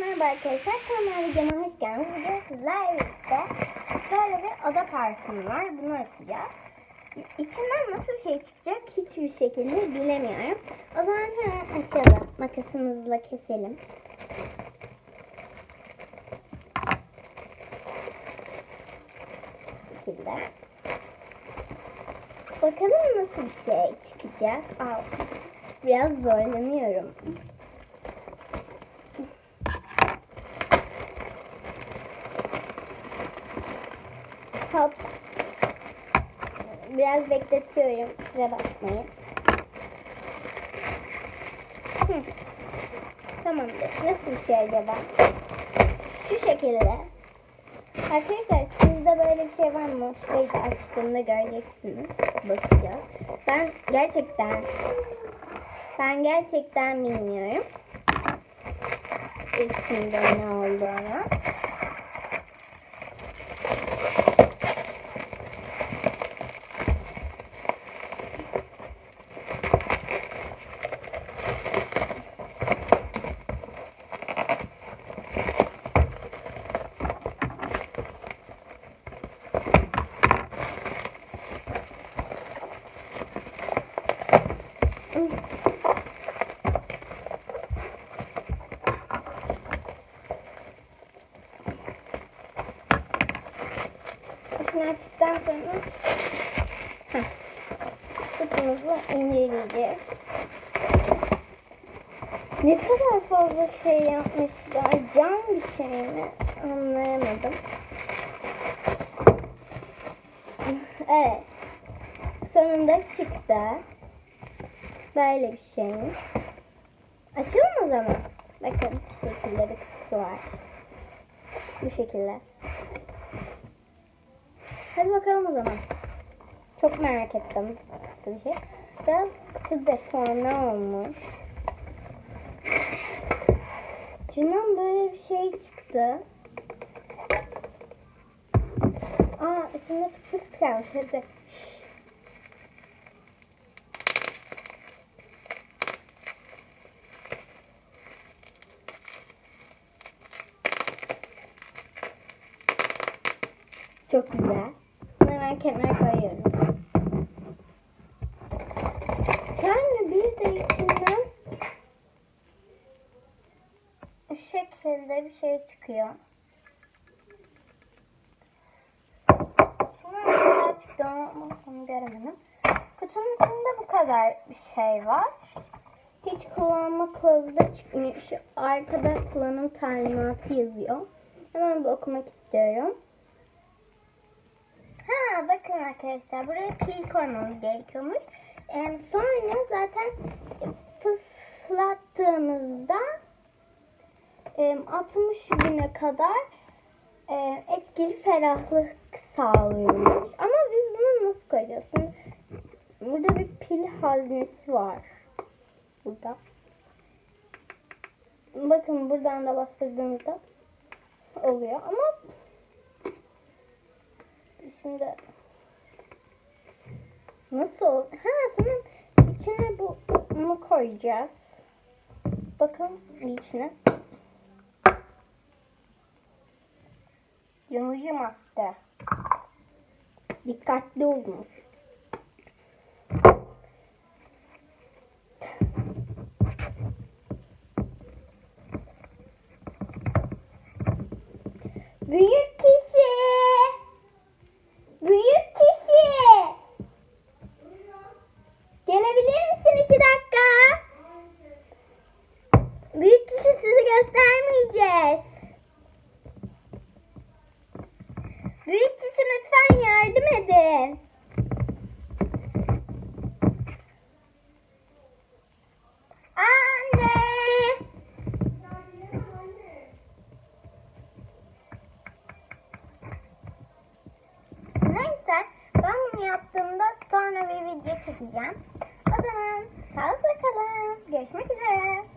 merhaba arkadaşlar. Kanalıma videoma hoş geldiniz. Bugün sizlerle birlikte böyle bir oda parfümü var. Bunu açacağız. İçinden nasıl bir şey çıkacak hiçbir şekilde bilemiyorum. O zaman hemen açalım. Makasımızla keselim. Bu şekilde. Bakalım nasıl bir şey çıkacak. Al. Biraz zorlanıyorum. Hop. Biraz bekletiyorum. Kusura bakmayın. Tamamdır. Nasıl bir şey acaba? Şu şekilde. Arkadaşlar sizde böyle bir şey var mı? Şurayı da açtığımda göreceksiniz. Bakacağız. Ben gerçekten ben gerçekten bilmiyorum. İçinde ne olduğunu. Şunu açtıktan sonra heh, kutumuzla inceleyeceğiz. Ne kadar fazla şey yapmışlar. Cam bir şey mi? Anlayamadım. Evet. Sonunda çıktı. Böyle bir şeymiş. Açalım o zaman. Bakın bir kutusu var. Bu şekilde. Hadi bakalım o zaman. Çok merak ettim bir şey. Biraz kutu deforme olmuş. Canım böyle bir şey çıktı. Aa içinde fıt kalmış. Hadi. Çok güzel. Hemen kenara koyuyorum. Sonra bir de içinden şu şekilde bir şey çıkıyor. Şimdi ne çıktı onu göremedim. Kutunun içinde bu kadar bir şey var. Hiç kullanma kılavuzu da çıkmıyor. Şu arkada kullanım talimatı yazıyor. Hemen bir okumak istiyorum. Ha bakın arkadaşlar buraya pil koymamız gerekiyormuş. Ee, sonra zaten fıslattığımızda e, 60 güne kadar e, etkili ferahlık sağlıyormuş. Ama biz bunu nasıl koyacağız? Şimdi burada bir pil haznesi var. Burada. Bakın buradan da bastırdığımızda oluyor ama Şimdi nasıl? Ha sanırım içine bu bunu koyacağız. Bakın içine. Yanıcı madde. Dikkatli olun. Büyük kişi. Büyük kişi. Gelebilir misin iki dakika? Büyük kişi sizi göstermeyeceğiz. Büyük kişi lütfen yardım edin. Anne. Neyse ben bunu yaptığımda sonra bir video çekeceğim. O zaman sağlıkla kalın. Görüşmek üzere.